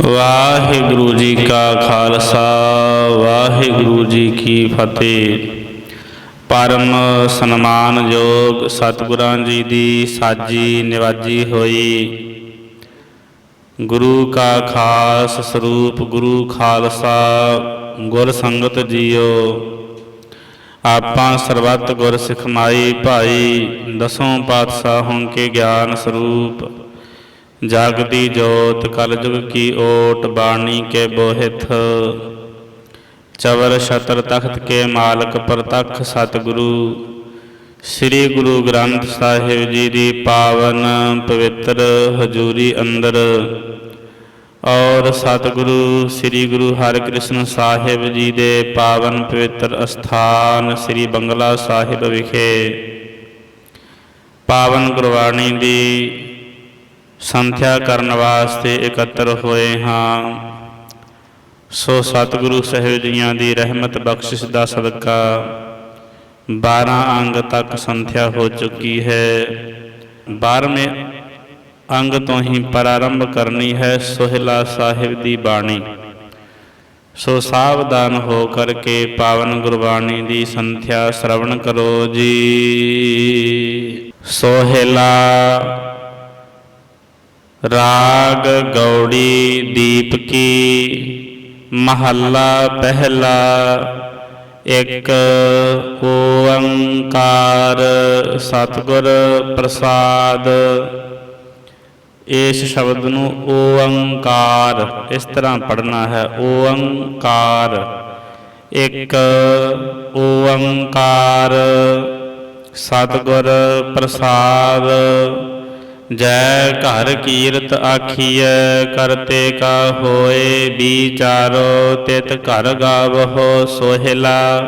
ਵਾਹਿਗੁਰੂ ਜੀ ਕਾ ਖਾਲਸਾ, ਵਾਹਿਗੁਰੂ ਜੀ ਕੀ ਫਤਿਹ। ਪਰਮ ਸਨਮਾਨਯੋਗ ਸਤਿਗੁਰਾਂ ਜੀ ਦੀ ਸਾਜੀ ਨਿਵਾਜੀ ਹੋਈ। ਗੁਰੂ ਕਾ ਖਾਸ ਸਰੂਪ ਗੁਰੂ ਖਾਲਸਾ, ਗੁਰ ਸੰਗਤ ਜੀਓ। ਆਪਾਂ ਸਰਬੱਤ ਗੁਰ ਸਿਖਮਾਈ ਭਾਈ, ਦਸੋਂ ਪਾਤਸ਼ਾਹੋਂ ਕੇ ਗਿਆਨ ਸਰੂਪ। ਜਾਗਦੀ ਜੋਤ ਕਲਯੁਗ ਕੀ ਓਟ ਬਾਣੀ ਕੇ ਬੋਹਿਤ। ਚਵਰ ਛਤਰ ਤਖਤ ਕੇ ਮਾਲਕ ਪ੍ਰਤਖ ਸਤਿਗੁਰੂ। ਸ੍ਰੀ ਗੁਰੂ ਗ੍ਰੰਥ ਸਾਹਿਬ ਜੀ ਦੀ ਪਾਵਨ ਪਵਿੱਤਰ ਹਜੂਰੀ ਅੰਦਰ। ਔਰ ਸਤਿਗੁਰੂ ਸ੍ਰੀ ਗੁਰੂ ਹਰਿਕ੍ਰਿਸ਼ਨ ਸਾਹਿਬ ਜੀ ਦੇ ਪਾਵਨ ਪਵਿੱਤਰ ਅਸਥਾਨ ਸ੍ਰੀ ਬੰਗਲਾ ਸਾਹਿਬ ਵਿਖੇ। ਪਾਵਨ ਗੁਰਬਾਣੀ ਦੀ ਸੰਥਿਆ ਕਰਨ ਵਾਸਤੇ ਇਕੱਤਰ ਹੋਏ ਹਾਂ। ਸੋ ਸਤਿਗੁਰੂ ਸਾਹਿਬ ਜੀਆਂ ਦੀ ਰਹਿਮਤ ਬਖਸ਼ਿਸ਼ ਦਾ ਸਦਕਾ 12 ਅੰਗ ਤੱਕ ਸੰਥਿਆ ਹੋ ਚੁੱਕੀ ਹੈ। 12ਵੇਂ ਅੰਗ ਤੋਂ ਹੀ ਪ੍ਰਾਰੰਭ ਕਰਨੀ ਹੈ ਸੋਹਿਲਾ ਸਾਹਿਬ ਦੀ ਬਾਣੀ। ਸੋ ਸਾਵਧਾਨ ਹੋ ਕਰਕੇ ਪਾਵਨ ਗੁਰਬਾਣੀ ਦੀ ਸੰਥਿਆ ਸ਼ਰਵਣ ਕਰੋ ਜੀ। ਸੋਹਿਲਾ ਰਾਗ ਗੌੜੀ ਦੀਪਕੀ ਮਹੱਲਾ ਪਹਿਲਾ, ਇੱਕ ਓੰਕਾਰ ਸਤਿਗੁਰ ਪ੍ਰਸਾਦ। ਇਸ ਸ਼ਬਦ ਨੂੰ ਓੰਕਾਰ, ਇਸ ਤਰ੍ਹਾਂ ਪੜ੍ਹਨਾ ਹੈ, ਓੰਕਾਰ। ਇੱਕ ਓੰਕਾਰ, ਸਤਿਗੁਰ ਪ੍ਰਸਾਦ। ਜੈ ਘਰ ਕੀਰਤ ਆਖੀਐ ਕਰਤੇ ਕਾ ਹੋਏ ਵਿਚਾਰੋ, ਤਿਤ ਘਰ ਗਾਵਹੋ ਸੋਹਿਲਾ।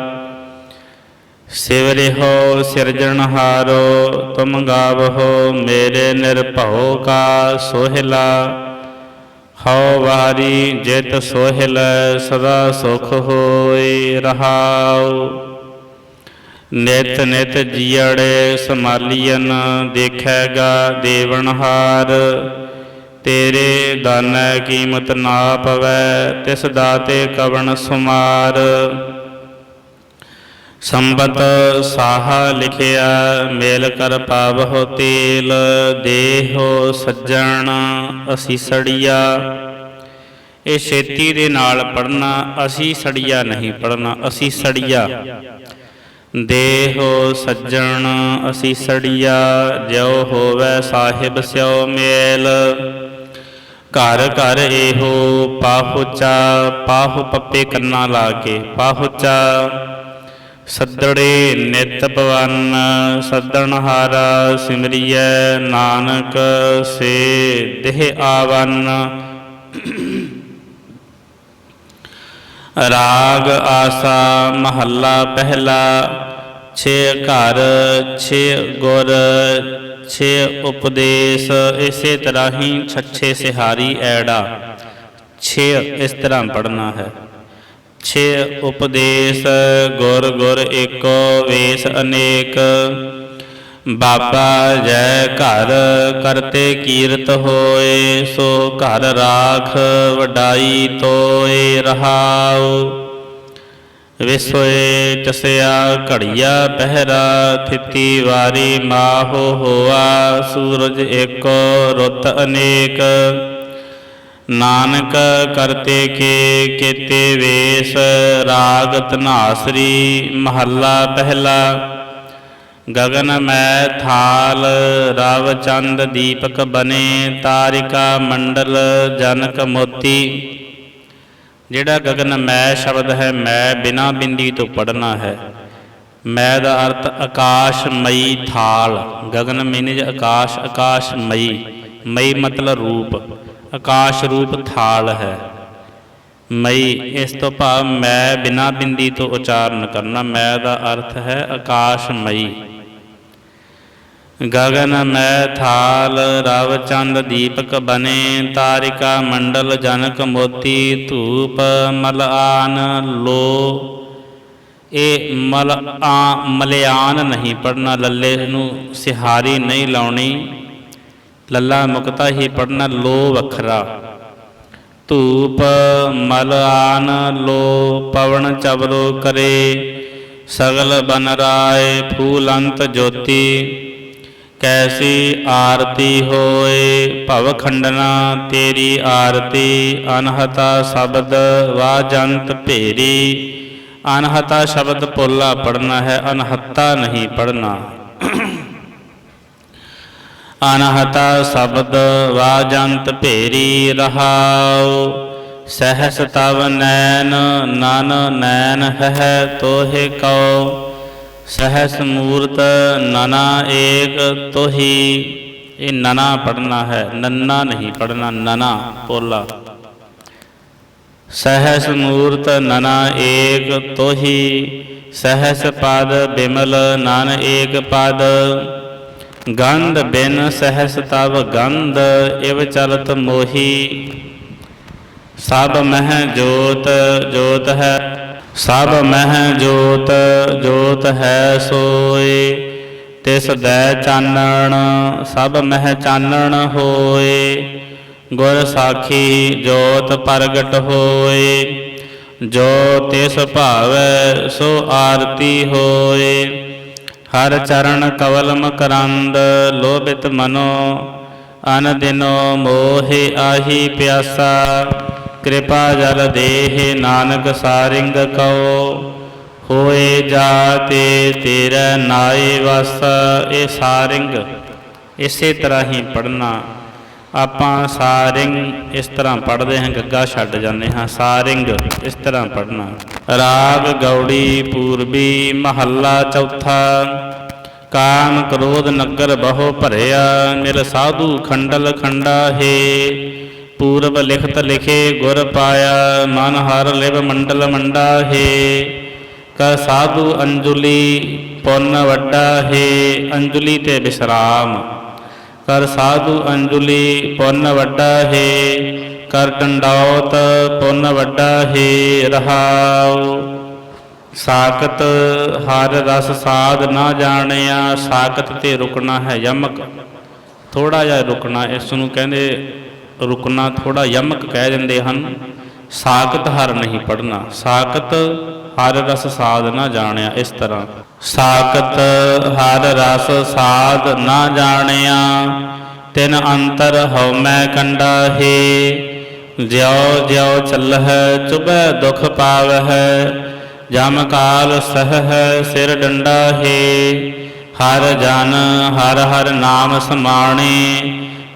ਸਿਵ ਸਿਵਰਿਹੋ ਸਿਰਜਣਹਾਰੋ ਤੁਮ ਗਾਵਹੋ ਮੇਰੇ ਨਿਰਭਉ ਕਾ ਸੋਹਿਲਾ। ਹਉ ਵਾਰੀ ਜਿਤ ਸੋਹਿਲ, ਸਦਾ ਸੁਖ ਹੋਏ ਰਹਾਉ। ਨਿਤ ਨਿਤ ਜੀੜੇ ਸਮਾਲੀਨ ਦੇਖੈਗਾ ਦੇਵਨਹਾਰ ਤੇਰੇ ਦਾਨੈ ਕੀਮਤ ਨਾ ਪਵੈ, ਤਿਸ ਦਾਤੇ ਕਵਣ ਸੁਮਾਰ। ਸੰਬਤ ਸਾਹ ਲਿਖਿਆ, ਮੇਲ ਕਰ ਪਾਵਹੁ ਤੇਲ, ਦੇਹੋ ਸੱਜਣ ਅਸੀਂ ਸੜੀਆ। ਇਹ ਛੇਤੀ ਦੇ ਨਾਲ ਪੜਨਾ ਅਸੀਂ ਸੜੀਆ ਨਹੀਂ ਪੜਨਾ ਅਸੀਂ ਸੜੀਆ। ਦੇਹੋ ਸੱਜਣ, ਅਸੀਂ ਸੜੀਆ, ਜਿਉ ਹੋਵੇ ਸਾਹਿਬ ਸਿਉ ਮੇਲ। ਘਰ ਘਰ ਇਹੋ ਪਾਹੁਚਾ ਪਾਹੁ ਪੱਪੇ ਕੰਨਾ ਲਾ ਕੇ ਪਾਹੁਚਾ ਸੱਦੜੇ ਨਿਤ ਪਵਨ ਸੱਦਣ ਹਾਰਾ ਸਿਮਰੀਐ ਨਾਨਕ, ਸੇ ਦੇਹ ਆਵਨ। ਰਾਗ, ਆਸਾ, ਮਹੱਲਾ ਪਹਿਲਾ, ਛੇ ਘਰ, ਛੇ ਗੁਰ, ਛੇ ਉਪਦੇਸ਼, ਇਸੇ ਤਰ੍ਹਾਂ ਹੀ ਛੱਛੇ ਸਿਹਾਰੀ ਐੜਾ। ਛੇ ਇਸ ਤਰ੍ਹਾਂ ਪੜਨਾ ਹੈ। ਛੇ ਉਪਦੇਸ਼, ਗੁਰ ਗੁਰ ਏਕੋ, ਵੇਸ ਅਨੇਕ। ਬਾਬਾ ਜੈ ਘਰ ਕਰਤੇ ਕੀਰਤ ਹੋਏ, ਸੋ ਘਰ ਰਾਖ ਵਡਾਈ ਤੋਏ ਰਹਾਉ। ਵਿਸੋਏ ਚਸਿਆ ਘੜੀਆ ਪਹਿਰਾ, ਥਿਤੀ ਵਾਰੀ ਮਾਹੋ ਹੋਆ, ਸੂਰਜ ਏਕੋ ਰੁੱਤ ਅਨੇਕ। ਨਾਨਕ ਕਰਤੇ ਕੇ, ਕੀਤੇ ਵੇਸ, ਰਾਗ ਤਨਾਸਰੀ ਮਹੱਲਾ ਪਹਿਲਾ। ਗਗਨ ਮੈਂ ਥਾਲ ਰਵ ਚੰਦ ਦੀਪਕ ਬਨੇ, ਤਾਰਿਕਾ ਮੰਡਲ, ਜਨਕ ਮੋਤੀ। ਜਿਹੜਾ ਗਗਨ ਮੈਂ ਸ਼ਬਦ ਹੈ, ਮੈਂ ਬਿਨਾ ਬਿੰਦੀ ਤੋਂ ਪੜਨਾ ਹੈ। ਮੈਂ ਦਾ ਅਰਥ ਆਕਾਸ਼ ਮਈ ਥਾਲ। ਗਗਨ ਮੀਨਜ ਆਕਾਸ਼, ਆਕਾਸ਼ਮਈ। ਮਈ ਮਤਲਬ ਰੂਪ। ਆਕਾਸ਼ ਰੂਪ ਥਾਲ ਹੈ। ਮਈ, ਇਸ ਤੋਂ ਭਾਵ ਮੈਂ ਬਿਨਾ ਬਿੰਦੀ ਤੋਂ ਉਚਾਰਨ ਕਰਨਾ। ਮੈਂ ਦਾ ਅਰਥ ਹੈ ਆਕਾਸ਼ ਮਈ ਗਗਨ ਮੈਂ ਥਾਲ, ਰਵ ਚੰਦ ਦੀਪਕ ਬਨੇ, ਤਾਰਿਕਾ ਮੰਡਲ ਜਨਕ ਮੋਤੀ ਧੂਪ ਮਲਆਨ ਲੋ। ਇਹ ਮਲ ਆ, ਮਲਿਆਨ ਨਹੀਂ ਪੜਨਾ ਲੱਲੇ ਨੂੰ ਸਿਹਾਰੀ ਨਹੀਂ ਲਾਉਣੀ। ਲੱਲਾ ਮੁਕਤਾ ਹੀ ਪੜਨਾ ਲੋ ਵੱਖਰਾ। ਧੂਪ ਮਲ ਆਨ ਲੋ, ਪਵਨ ਚਵਲੋ ਕਰੇ। ਸਗਲ ਬਨ ਰਾਏ, ਫੂਲੰਤ ਜੋਤੀ। ਕੈਸੀ ਆਰਤੀ ਹੋਏ? ਭਵ ਖੰਡਨਾ, ਤੇਰੀ ਆਰਤੀ, ਅਨਹਤਾ ਸ਼ਬਦ ਵਾਜੰਤ ਭੇਰੀ। ਅਨਹਤਾ ਸ਼ਬਦ ਪੋਲਾ ਪੜਨਾ ਹੈ, ਅਨਹਤਾ ਨਹੀਂ ਪੜਨਾ। ਅਨਹਤਾ ਸ਼ਬਦ ਵਾਜੰਤ ਭੇਰੀ ਰਹਾਉ। ਸਹਸ ਤਵ ਨੈਨ ਨਨ ਨੈਨ ਹੈ, ਤੋਹਿ ਕਉ। ਸਹਿਸ ਮੂਰਤ ਨਨਾ ਏਕ ਤੋਹੀ। ਇਹ ਨਨਾ ਪੜਨਾ ਹੈ, ਨੰਨਾ ਨਹੀਂ ਪੜਨਾ ਨਨਾ, ਪੋਲਾ। ਸਹਿਸ ਮੂਰਤ ਨਨਾ ਏਕ ਤੋਹੀ, ਸਹਿਸ ਪਦ ਬਿਮਲ ਨਨ ਏਕ ਪਦ। ਗੰਧ ਬਿਨ ਸਹਿਸ ਤਵ ਗੰਧ, ਇਵ ਚਲਤ ਮੋਹੀ। ਸਭ ਮਹਿ ਜੋਤ ਜੋਤ ਹੈ ਸਭ ਮਹਿ ਜੋਤ ਜੋਤ ਹੈ ਸੋਏ। ਤਿਸ ਦੈ ਚਾਨਣ, ਸਭ ਮਹਿ ਚਾਨਣ ਹੋਏ। ਗੁਰ ਸਾਖੀ ਜੋਤ ਪ੍ਰਗਟ ਹੋਏ। ਜੋ ਤਿਸ ਭਾਵੈ ਸੋ ਆਰਤੀ ਹੋਏ। ਹਰ ਚਰਨ ਕਵਲ ਕਰੰਦ ਲੋਭਿਤ ਮਨੋ। ਅਨ ਦਿਨੋ ਮੋਹਿ ਆਹੀ ਪਿਆਸਾ। ਕਿਰਪਾ ਜਲ ਦੇਹ ਨਾਨਕ ਸਾਰਿੰਗ ਕਉ, ਹੋਏ ਜਾਤੇ ਤੇਰਾ ਨਾਏ ਵਸ, ਇਹ ਸਾਰਿੰਗ ਇਸੇ ਤਰ੍ਹਾਂ ਹੀ ਪੜਨਾ ਆਪਾਂ ਸਾਰਿੰਗ ਇਸ ਤਰ੍ਹਾਂ ਪੜ੍ਹਦੇ ਹਾਂ, ਗੱਗਾ ਛੱਡ ਜਾਂਦੇ ਹਾਂ, ਸਾਰਿੰਗ ਇਸ ਤਰ੍ਹਾਂ ਪੜਨਾ ਰਾਗ ਗੌੜੀ ਪੂਰਬੀ ਮਹੱਲਾ ਚੌਥਾ, ਕਾਮ ਕ੍ਰੋਧ ਨਗਰ ਬਹੁ ਭਰਿਆ, ਮਿਲ ਸਾਧੂ ਖੰਡਲ ਖੰਡਾ ਹੈ। ਪੂਰਬ ਲਿਖਤ ਲਿਖੇ ਗੁਰ ਪਾਇਆ ਮਨ ਹਰ ਲਿਵ ਮੰਡਲ ਮੰਡਾ ਹੈ ਕਰ ਸਾਧੂ ਅੰਜੁਲੀ ਪੁੰਨ ਵੱਡਾ ਹੈ ਅੰਜੁਲੀ ਤੇ ਵਿਸਰਾਮ ਕਰ ਸਾਧੂ ਅੰਜੁਲੀ ਪੁੰਨ ਵੱਡਾ ਹੈ ਕਰ ਡੰਡੌਤ ਪੁੰਨ ਵੱਡਾ ਹੈ ਰਹਾਉ ਸਾਖਤ ਹਰ ਰਸ ਸਾਧ ਨਾ ਜਾਣਿਆ ਸਾਖਤ ਤੇ ਰੁਕਣਾ ਹੈ ਯਮਕ ਥੋੜਾ ਜਿਹਾ ਰੁਕਣਾ ਇਸ ਨੂੰ ਕਹਿੰਦੇ ਰੁਕਣਾ ਥੋੜਾ ਯਮਕ ਕਹਿ ਦਿੰਦੇ ਹਨ। ਸਾਖਤ ਹਰ ਨਹੀਂ ਪੜਨਾ ਸਾਖਤ ਹਰ ਰਸ ਸਾਧ ਨਾ ਜਾਣਿਆ ਇਸ ਤਰ੍ਹਾਂ। ਸਾਖਤ ਹਰ ਰਸ ਸਾਧ ਨਾ ਜਾਣਿਆ। ਤਿਨ ਅੰਤਰ ਹਉਮੈ ਕੰਡਾ ਹੈ। ਜਿਉ ਜਿਉ ਚੱਲਹਿ ਚੁਬੈ ਦੁਖ ਪਾਵਹਿ। ਜਮ ਕਾਲ ਸਹੈ ਸਿਰ ਡੰਡਾ ਹੈ। ਹਰ ਜਨ ਹਰ ਹਰ ਨਾਮ ਸਮਾਣੇ।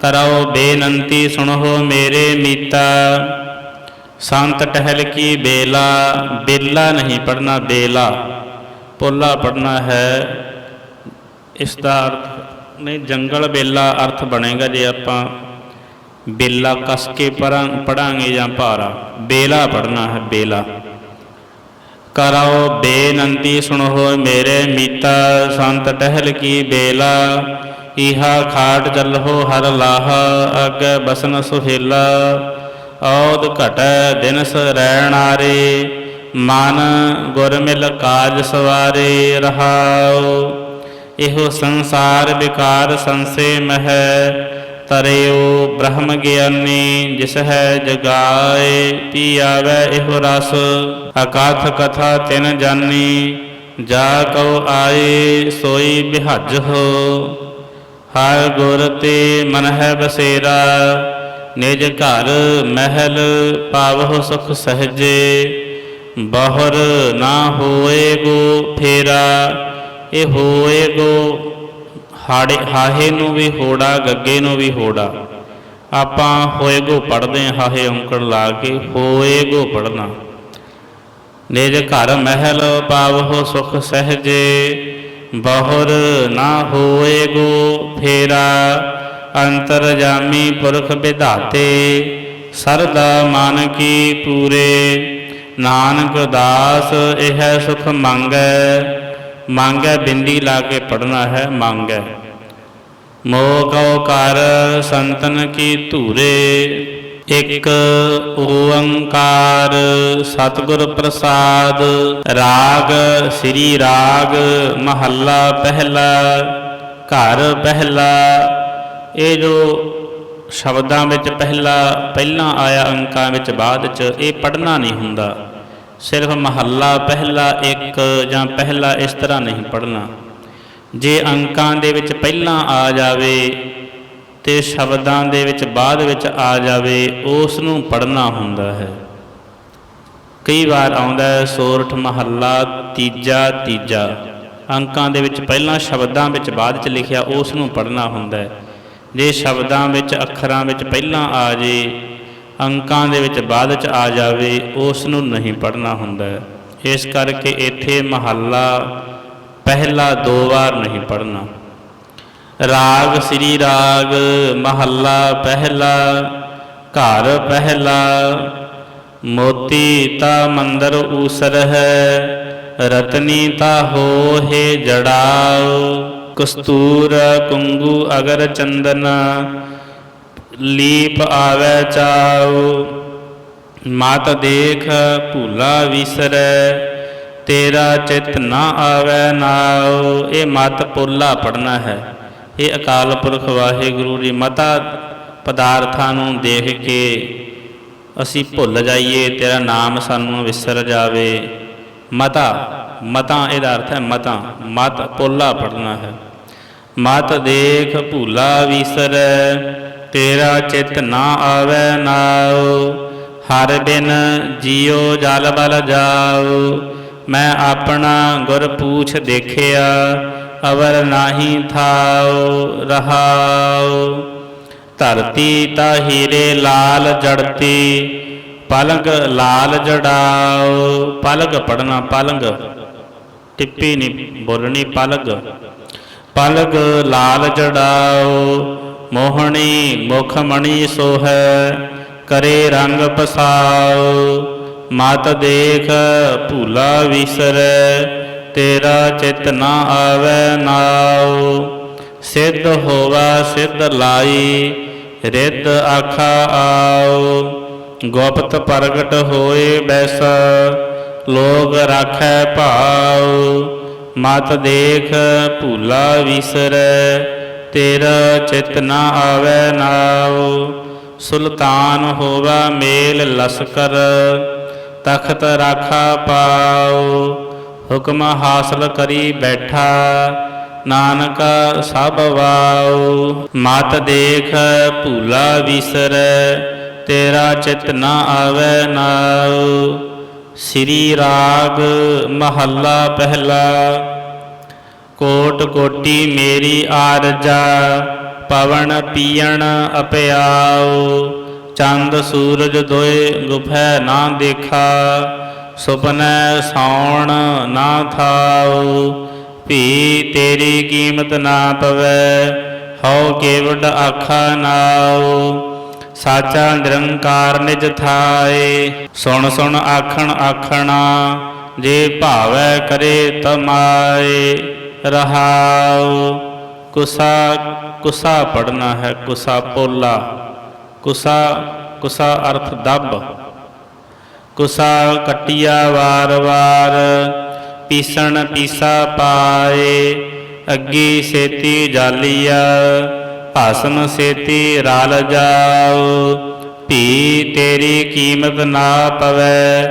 ਕਰੋ ਬੇਨੰਤੀ ਸੁਣੋ ਮੇਰੇ ਮੀਤਾ। ਸੰਤ ਟਹਿਲ ਕੀ ਬੇਲਾ ਬੇਲਾ ਨਹੀਂ ਪੜਨਾ ਬੇਲਾ। ਪੋਲਾ ਪੜਨਾ ਹੈ, ਇਸ ਦਾ ਅਰਥ ਨਹੀਂ, ਜੰਗਲ ਬੇਲਾ ਅਰਥ ਬਣੇਗਾ ਜੇ ਆਪਾਂ ਬੇਲਾ ਕਸ ਕੇ ਪੜਾਂਗੇ ਜਾਂ ਭਾਰਾ। ਬੇਲਾ ਪੜਨਾ ਹੈ, ਬੇਲਾ। ਕਰੋ ਬੇਨੰਤੀ ਸੁਣੋ ਮੇਰੇ ਮੀਤਾ, ਸੰਤ ਟਹਿਲ ਕੀ ਬੇਲਾ। ਇਹਾ ਖਾਟ ਜਲਹੋ ਹਰ ਲਾਹ, ਅਗੇ ਬਸਨ ਸੁਹੇਲਾ। ਔਦ ਘਟੈ ਦਿਨਸ ਰਹਿਣਾਰੇ ਮਨ ਗੁਰ ਮਿਲ ਕਾਜ ਸਵਾਰੇ ਰਹਾਉ। ਇਹੋ ਸੰਸਾਰ ਵਿਕਾਰ ਸੰਸੇ ਮਹਿ ਤਰਿਓ ਬ੍ਰਹਮ ਗਿਆਨੀ ਜਿਸ ਹੈ ਜਗਾਏ। ਪੀ ਆਵੈ ਇਹੋ ਰਸ, ਅਕਾਥ ਕਥਾ ਤਿਨ ਜਾਨੀ। ਜਾ ਕਉ ਆਏ ਸੋਈ ਬਿਹਜ ਹੋ। ਹਰ ਗੁਰ ਤੇ ਮਨ ਹੈ ਬਸੇਰਾ, ਨਿਜ ਘਰ ਮਹਿਲ ਪਾਵਹੁ ਸੁਖ ਸਹਜੇ। ਬਹਰ ਨਾ ਹੋਏ ਗੋ ਫੇਰਾ, ਇਹ ਹੋਏ ਗੋ ਹਾੜੇ, ਹਾਹੇ ਨੂੰ ਵੀ ਹੋੜਾ, ਗੱਗੇ ਨੂੰ ਵੀ ਹੋੜਾ। ਆਪਾਂ ਹੋਏ ਗੋ ਪੜਦੇ ਹਾਂ, ਹਾਹੇ ਔਂਕੜ ਲਾ ਕੇ ਹੋਏ ਗੋ ਪੜਨਾ ਨਿਜ ਘਰ ਮਹਿਲ ਪਾਵਹੁ ਸੁਖ ਸਹਜੇ। ਬਹੁਰ ਨਾ ਹੋਏ ਗੋ ਫੇਰਾ ਅੰਤਰ ਜਾਮੀ ਪੁਰਖ ਵਿਧਾਤੇ, ਸਰਦਾ ਮਨ ਕੀ ਪੂਰੇ, ਨਾਨਕ ਦਾਸ ਇਹ ਸੁਖ ਮੰਗੈ ਮੰਗੈ ਬਿੰਦੀ ਲਾ ਕੇ ਪੜਨਾ ਹੈ ਮੰਗੈ। ਮੋਹ ਕਉ ਕਰ ਸੰਤਨ ਕੀ ਧੂਰੇ ਇਕ ਓੰਕਾਰ ਸਤਿਗੁਰ ਪ੍ਰਸਾਦ, ਰਾਗ, ਸ੍ਰੀ ਰਾਗ, ਮਹੱਲਾ ਪਹਿਲਾ, ਘਰ ਪਹਿਲਾ। ਇਹ ਜੋ ਸ਼ਬਦਾਂ ਵਿੱਚ ਪਹਿਲਾ, ਪਹਿਲਾਂ ਆਇਆ ਅੰਕਾਂ ਵਿੱਚ ਬਾਅਦ ਚ, ਇਹ ਪੜਨਾ ਨਹੀਂ ਹੁੰਦਾ। ਸਿਰਫ ਮਹੱਲਾ ਪਹਿਲਾ ਇੱਕ ਜਾਂ ਪਹਿਲਾ ਇਸ ਤਰ੍ਹਾਂ ਨਹੀਂ ਪੜਨਾ ਜੇ ਅੰਕਾਂ ਦੇ ਵਿੱਚ ਪਹਿਲਾਂ ਆ ਜਾਵੇ ਤੇ ਸ਼ਬਦਾਂ ਦੇ ਵਿੱਚ ਬਾਅਦ ਵਿੱਚ ਆ ਜਾਵੇ ਉਸ ਨੂੰ ਪੜਨਾ ਹੁੰਦਾ ਹੈ। ਕਈ ਵਾਰ ਆਉਂਦਾ ਹੈ, ਸੋਰਠ ਮਹੱਲਾ, ਤੀਜਾ ਤੀਜਾ। ਅੰਕਾਂ ਦੇ ਵਿੱਚ ਪਹਿਲਾਂ ਸ਼ਬਦਾਂ ਵਿੱਚ ਬਾਅਦ ਚ ਲਿਖਿਆ ਉਸ ਨੂੰ ਪੜਨਾ ਹੁੰਦਾ ਹੈ। ਜੇ ਸ਼ਬਦਾਂ ਵਿੱਚ, ਅੱਖਰਾਂ ਵਿੱਚ ਪਹਿਲਾਂ ਆ ਜੇ, ਅੰਕਾਂ ਦੇ ਵਿੱਚ ਬਾਅਦ ਚ ਆ ਜਾਵੇ ਉਸ ਨੂੰ ਨਹੀਂ ਪੜਨਾ ਹੁੰਦਾ ਇਸ ਕਰਕੇ ਇੱਥੇ ਮਹੱਲਾ ਪਹਿਲਾ ਦੋ ਵਾਰ ਨਹੀਂ ਪੜਨਾ ਰਾਗ ਸ੍ਰੀ ਰਾਗ, ਮਹੱਲਾ ਪਹਿਲਾ, ਘਰ ਪਹਿਲਾ। ਮੋਤੀ ਤਾ ਮੰਦਰ ਊਸਰ ਹੈ, ਰਤਨੀ ਤਾ ਹੋਏ ਜੜਾਓ ਕਸਤੂਰ ਕੁੰਗੂ ਅਗਰ ਚੰਦਨ, ਲੀਪ ਆਵੈ ਚਾਉ ਮਤ ਦੇਖ ਭੂਲਾ ਵਿਸਰੈ, ਤੇਰਾ ਚਿਤ ਨਾ ਆਵੈ ਨਾਉ ਇਹ ਮਤ ਪੋਲਾ ਪੜਨਾ ਹੈ। ਇਹ ਅਕਾਲ ਪੁਰਖ ਵਾਹਿਗੁਰੂ ਦੀ ਮਤਾ ਪਦਾਰਥਾਂ ਨੂੰ ਦੇਖ ਕੇ ਅਸੀਂ ਭੁੱਲ ਜਾਈਏ, ਤੇਰਾ ਨਾਮ ਸਾਨੂੰ ਵਿਸਰ ਜਾਵੇ। ਮਤਾ ਮਤਾ, ਇਹਦਾ ਅਰਥ ਹੈ ਮਤਾ, ਮਤ ਪੋਲਾ ਪੜਨਾ ਹੈ। ਮਤ ਦੇਖ ਭੂਲਾ ਵਿਸਰੈ, ਤੇਰਾ ਚਿਤ ਨਾ ਆਵੈ ਨਾਉ। ਹਰ ਬਿਨ ਜਿਉ ਜਲ ਬਲ ਜਾਉ। ਮੈਂ ਆਪਣਾ ਗੁਰ ਪੂਛ ਦੇਖਿਆ ਅਵਰ ਨਾਹੀ ਥਾਉ, ਰਹਾਉ। ਧਰਤੀ ਤਾ ਹੀਰੇ ਲਾਲ ਜੜਤੀ, ਪਲੰਗ ਲਾਲ ਜੜਾਉ। ਪਲਗ ਪੜਨਾ ਪਲੰਗ, ਟਿੱਪੀ ਨਹੀਂ ਬੋਲਣੀ ਪਲਗ। ਪਲਗ ਲਾਲ ਜੜਾਓ ਮੋਹਣੀ ਮੁਖ ਮਣੀ ਸੋਹੈ, ਕਰੇ ਰੰਗ ਪਸਾਓ ਮਤ ਦੇਖ ਭੂਲਾ ਵਿਸਰੈ ਤੇਰਾ ਚਿਤ ਨਾ ਆਵੈ ਨਾਉ। ਸਿੱਧ ਹੋਵਾ, ਸਿੱਧ ਲਾਈ, ਰਿੱਧ ਆਖਾ ਆਉ। ਗੁਪਤ ਪ੍ਰਗਟ ਹੋਏ ਬੈਸਾ, ਲੋਗ ਰਾਖੈ ਭਾਉ। ਮਤ ਦੇਖ ਭੂਲਾ ਵਿਸਰੈ, ਤੇਰਾ ਚਿਤ ਨਾ ਆਵੈ ਨਾਉ। ਸੁਲਤਾਨ ਹੋਵਾ ਮੇਲ ਲਸਕਰ, ਤਖਤ ਰਾਖਾ ਪਾਉ। ਹੁਕਮ ਹਾਸਲ ਕਰੀ ਬੈਠਾ, ਨਾਨਕ ਸਭ ਵਾਉ। ਮਤ ਦੇਖ ਭੂਲਾ ਵਿਸਰ, ਤੇਰਾ ਚਿਤ ਨਾ ਆਵੈ ਨਾਉ। ਸ੍ਰੀ ਰਾਗ ਮਹੱਲਾ ਪਹਿਲਾ ਕੋਟ ਕੋਟੀ ਮੇਰੀ ਆਰਜਾ, ਪਵਨ ਪੀਣ ਅਪਿਆਉ। ਚੰਦ ਸੂਰਜ ਦੋਏ ਗੁਫੈ ਨਾ ਦੇਖਾ ਸੁਪਨੈ ਸੌਣ ਨਾ ਥਾਉ, ਭੀ ਤੇਰੀ ਕੀਮਤ ਨਾ ਪਵੈ, ਹਉ ਕੇਵਡ ਆਖਾ ਨਾਉ। ਸਾਚਾ ਨਿਰੰਕਾਰ ਨਿਜ ਥਾਏ, ਸੁਣ ਸੁਣ ਆਖਣ ਆਖਣਾ, ਜੇ ਭਾਵੈ ਕਰੇ ਤਮਾਏ ਰਹਾਉ। ਕੁਸਾ ਕੁਸਾ ਪੜਨਾ ਹੈ, ਕੁਸਾ ਪੋਲਾ, ਕੁਸਾ ਕੁਸਾ ਅਰਥ ਦੱਬ। ਕੁਸਾ ਕਟਿਆ ਵਾਰ ਵਾਰ, ਪੀਸਣ ਪੀਸਾ ਪਾਏ, ਅੱਗੀ ਸੇਤੀ ਜਾਲੀਆ, ਭਾਸਮ ਸੇਤੀ ਰਲ ਜਾਉ ਭੀ ਤੇਰੀ ਕੀਮਤ ਨਾ ਪਵੈ,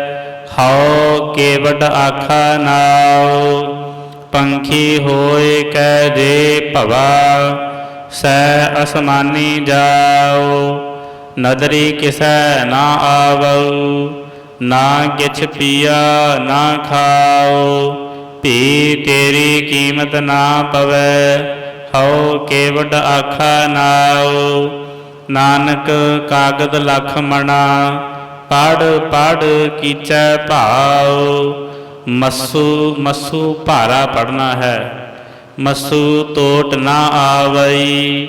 ਹਉ ਕੇਵਡ ਆਖਾ ਨਾਉ, ਪੰਖੀ ਹੋਏ ਕੈ ਦੇ ਭਵਾ, ਸੈ ਅਸਮਾਨੀ ਜਾਉ ਨਦਰੀ ਕਿਸੈ ਨਾ ਆਵਉ ਨਾ ਕਿਛ ਪੀਆ, ਨਾ ਖਾਓ। ਭੀ ਤੇਰੀ ਕੀਮਤ ਨਾ ਪਵੈ, ਹਉ ਕੇਵਡ ਆਖਾ ਨਾਉ। ਨਾਨਕ ਕਾਗਦ ਲਖ ਮਣਾ ਪੜ ਪੜ ਕੀਚੈ ਭਾਉ। ਮਸੂ ਮਸੂ ਭਾਰਾ ਪੜਨਾ ਹੈ, ਮਸੂ ਟੋਟ ਨਾ ਆਵਈ,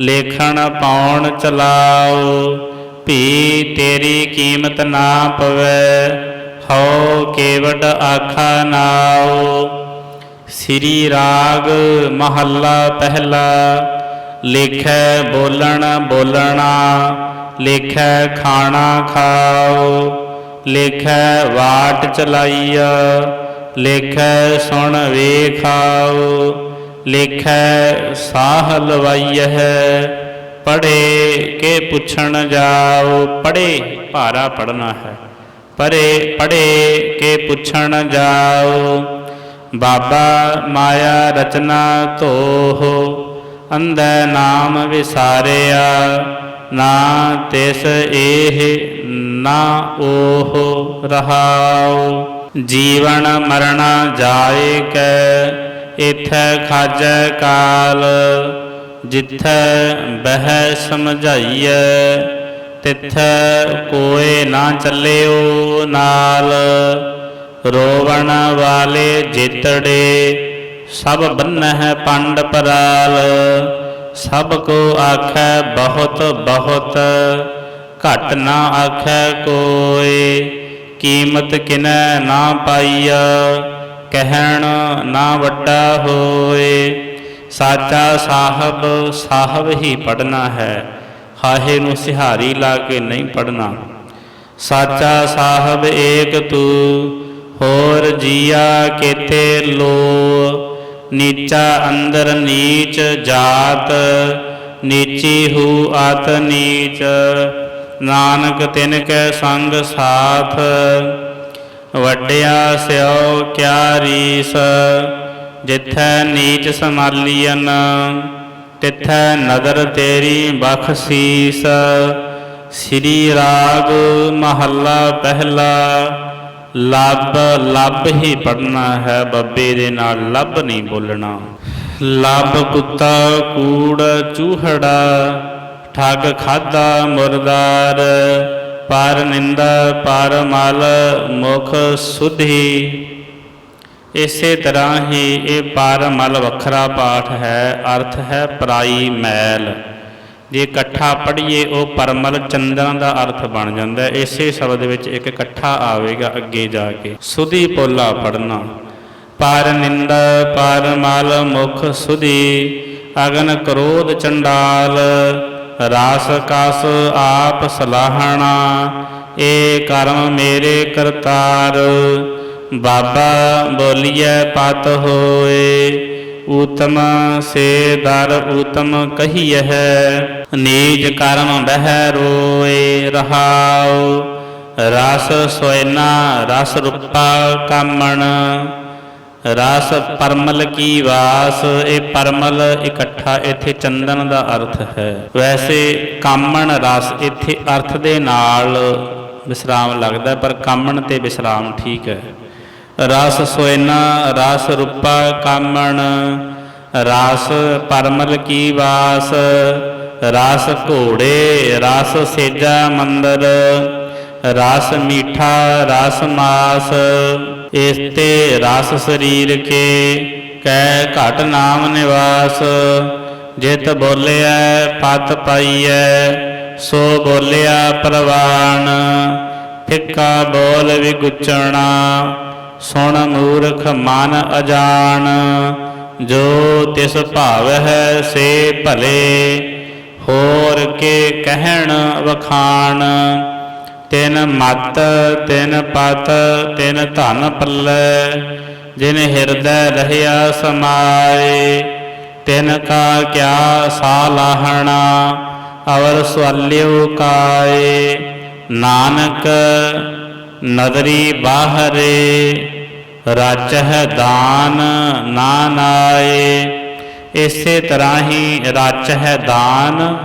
ਲੇਖਣ ਪਾਉਣ ਚਲਾਓ ਭੀ ਤੇਰੀ ਕੀਮਤ ਨਾ ਪਵੇ, ਹਉ ਕੇਵਟ ਆਖਾ ਨਾਉ। ਸ੍ਰੀ ਰਾਗ ਮਹੱਲਾ ਪਹਿਲਾ, ਲਿਖੈ ਬੋਲਣ ਬੋਲਣਾ, ਲਿਖੈ ਖਾਣਾ ਖਾਓ। ਲਿਖੈ ਵਾਟ ਚਲਾਈਆ, ਲਿਖੈ ਸੁਣ ਵੇਖਾਓ। ਲਿਖੈ ਸਾਹ ਲਵਾਈਐ ਪੜੇ ਕੇ ਪੁੱਛਣ ਜਾਓ ਪੜੇ ਭਾਰਾ ਪੜਨਾ ਹੈ। ਪਰੇ ਪੜੇ ਕੇ ਪੁੱਛਣ ਜਾਓ, ਬਾਬਾ ਮਾਇਆ ਰਚਨਾ ਧੋਹ, ਅੰਧੈ ਨਾਮ ਵਿਸਾਰਿਆ, ਨਾ ਤਿਸ ਇਹ ਨਾ ਉਹ ਰਹਾਉ। ਜੀਵਨ ਮਰਣਾ ਜਾਏ ਕੈ, ਇਥੈ ਖਾਜੈ ਕਾਲ ਜਿਥੈ ਬਹਿ ਸਮਝਾਈਐ, ਤਿਥੈ ਕੋਏ ਨਾ ਚੱਲਿਓ ਨਾਲ। ਰੋਵਣ ਵਾਲੇ ਜੇਤੜੇ, ਸਭ ਬੰਨਹਿ ਪੰਡ ਪਰਾਲ। ਸਭ ਕੋ ਆਖੈ ਬਹੁਤ ਬਹੁਤ, ਘਟ ਨਾ ਆਖੈ ਕੋਏ। ਕੀਮਤ ਕਿਨੈ ਨਾ ਪਾਈਆ ਕਹਿਣ ਨਾ ਵੱਡਾ ਹੋਏ। ਸਾਚਾ ਸਾਹਿਬ ਸਾਹਿਬ ਹੀ ਪੜਨਾ ਹੈ। ਹਾਹੇ ਨੂੰ ਸਿਹਾਰੀ ਲਾ ਕੇ ਨਹੀਂ ਪੜਨਾ ਸਾਚਾ ਸਾਹਿਬ ਏਕ ਤੂੰ, ਹੋਰ ਜੀਆ ਕੇਤੇ ਲੋ। ਨੀਚਾ ਅੰਦਰ ਨੀਚ ਜਾਤ, ਨੀਚੀ ਹੂ ਆਤ ਨੀਚ। ਨਾਨਕ ਤਿਨ ਕੈ ਸੰਗ ਸਾਥ, ਵੱਡਿਆ ਸਿਓ ਕਿਆ ਰੀਸ। ਜਿਥੈ ਨੀਚ ਸਮਾਲੀਨ ਤਿਥੈ ਨਦਰ ਤੇਰੀ ਬਖਸ਼ੀਸ ਸ੍ਰੀ ਰਾਗ ਮਹੱਲਾ ਪਹਿਲਾ, ਲੱਭ ਲੱਭ ਹੀ ਪੜਨਾ ਹੈ ਬੱਬੇ ਦੇ ਨਾਲ, ਲੱਭ ਨਹੀਂ ਬੋਲਣਾ। ਲੱਭ ਕੁੱਤਾ, ਕੂੜ, ਚੂਹੜਾ, ਠੱਗ ਖਾਦਾ, ਮੁਰਦਾਰ, ਪਰ ਨਿੰਦਾ, ਪਰ ਮਲ, ਮੁਖ ਸੁਧੀ। ਇਸੇ ਤਰ੍ਹਾਂ ਹੀ ਇਹ ਪਰ ਵੱਖਰਾ ਪਾਠ ਹੈ, ਅਰਥ ਹੈ ਪਰਾਈ ਮੈਲ। ਜੇ ਇਕੱਠਾ ਪੜ੍ਹੀਏ, ਉਹ ਪਰਮਲ ਚੰਦਨ ਦਾ ਅਰਥ ਬਣ ਜਾਂਦਾ ਹੈ। ਇਸੇ ਸ਼ਬਦ ਵਿੱਚ ਇੱਕ ਇਕੱਠਾ ਆਵੇਗਾ ਅੱਗੇ ਜਾ ਕੇ। ਸੁਧੀ ਪੋਲਾ ਪੜਨਾ ਪਰ ਨਿੰਦਾ ਪਰ ਮਲ ਮੁਖ ਸੁਧੀ, ਅਗਨ ਕ੍ਰੋਧ ਚੰਡਾਲ। ਰਾਸ ਕਸ ਆਪ ਸਲਾਹਣਾ ਏ ਕਰਮ ਮੇਰੇ ਕਰਤਾਰ। ਬਾਬਾ ਬੋਲੀਐ ਪਤ ਹੋਏ, ਊਤਮ ਸੇ ਦਰ ਊਤਮ ਕਹੀਐ, ਨੀਜ ਕਰਮ ਬਹਿ ਰੋਏ ਰਹਾਉ, ਰਸ ਸੋਇਨਾ ਰਸ ਰੂਪਾ ਕਾਮਣ, ਰਸ ਪਰਮਲ ਕੀ ਵਾਸ, ਇਹ ਪਰਮਲ ਇਕੱਠਾ ਇੱਥੇ ਚੰਦਨ ਦਾ ਅਰਥ ਹੈ। ਵੈਸੇ ਕਾਮਣ ਰਸ ਇੱਥੇ ਅਰਥ ਦੇ ਨਾਲ ਵਿਸਰਾਮ ਲੱਗਦਾ ਪਰ ਕਾਮਣ ਤੇ ਵਿਸਰਾਮ ਠੀਕ ਹੈ। ਰਸ ਸੋਇਨਾ, ਰਸ ਰੂਪਾ ਕਾਮਣ, ਰਸ ਪਰਮਲ ਕੀ ਵਾਸ, ਰਸ ਘੋੜੇ, ਰਸ ਸੇਜਾ ਮੰਦਰ, ਰਸ ਮੀਠਾ, ਰਸ ਮਾਸ, ਇਸ ਤੇ ਰਸ ਸਰੀਰ ਕੇ ਕੈ ਘਟ ਨਾਮ ਨਿਵਾਸ, ਜਿਤ ਬੋਲਿਆ ਪਤ ਪਾਈਐ, ਸੋ ਬੋਲਿਆ ਪ੍ਰਵਾਨ, ਫਿੱਕਾ ਬੋਲ ਵਿਗੁਚਣਾ। ਸੁਣ ਮੂਰਖ ਮਨ ਅਜਾਣ, ਜੋ ਤਿਸ ਭਾਵ ਹੈ ਸੇ ਭਲੇ, ਹੋਰ ਕੇ ਕਹਿਣ ਵਖਾਣ। ਤਿਨ ਮਤ, ਤਿਨ ਪਤ, ਤਿਨ ਧਨ ਪੱਲੇ, ਜਿਨ ਹਿਰਦੈ ਰਹਿਆ ਸਮਾਏ। ਤਿਨ ਕਾ ਕਿਆ ਸਾਲਾਹਣਾ ਅਵਰ ਸਵਾਲਿਓ ਕਾਏ। ਨਾਨਕ ਨਦਰੀ ਬਾਹਰੇ ਰਚ ਹੈ ਦਾਨ ਨਾ ਇਸੇ ਤਰ੍ਹਾਂ ਹੀ ਰਚ ਹੈ ਦਾਨ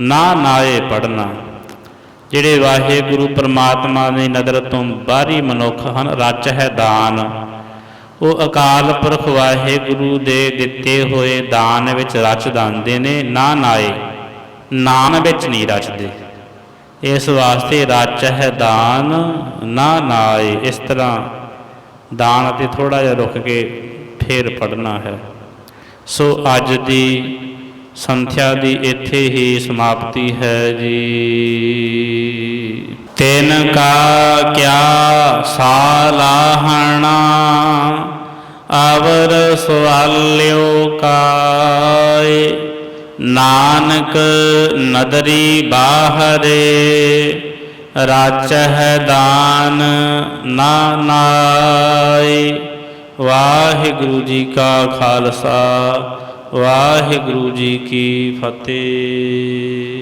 ਨਾ ਪੜਨਾ ਜਿਹੜੇ ਵਾਹਿਗੁਰੂ ਪ੍ਰਮਾਤਮਾ ਦੀ ਨਜ਼ਰ ਤੋਂ ਬਾਹਰੀ ਮਨੁੱਖ ਹਨ ਰਚ ਹੈ ਦਾਨ। ਉਹ ਅਕਾਲ ਪੁਰਖ ਵਾਹਿਗੁਰੂ ਦੇ ਦਿੱਤੇ ਹੋਏ ਦਾਨ ਵਿੱਚ ਰਚ ਦਿੰਦੇ ਨੇ ਨਾ ਨਾਏ ਨਾਮ ਵਿੱਚ ਨਹੀਂ ਰਚਦੇ। ਇਸ ਵਾਸਤੇ ਰਚ ਹੈ ਦਾਨ ਨਾ ਨਾਏ। ਇਸ ਤਰ੍ਹਾਂ ਦਾਨ ਅਤੇ ਥੋੜਾ ਜਿਹਾ ਰੁਕ ਕੇ ਫੇਰ ਪੜਨਾ ਹੈ। ਸੋ ਅੱਜ ਦੀ ਸੰਥਿਆ ਦੀ ਇੱਥੇ ਹੀ ਸਮਾਪਤੀ ਹੈ ਜੀ। ਤਿਨ ਕਾ ਕਿਆ ਸਾਲਾਹਣਾ, ਅਵਰ ਸਵਾਲਿਓ ਕਾਏ। ਨਾਨਕ ਨਦਰੀ ਬਾਹਰੇ, ਰਾਚਹਿ ਦਾਨ ਨਾ ਨਾਇ। ਵਾਹਿਗੁਰੂ ਜੀ ਕਾ ਖਾਲਸਾ, ਵਾਹਿਗੁਰੂ ਜੀ ਕੀ ਫਤਿਹ।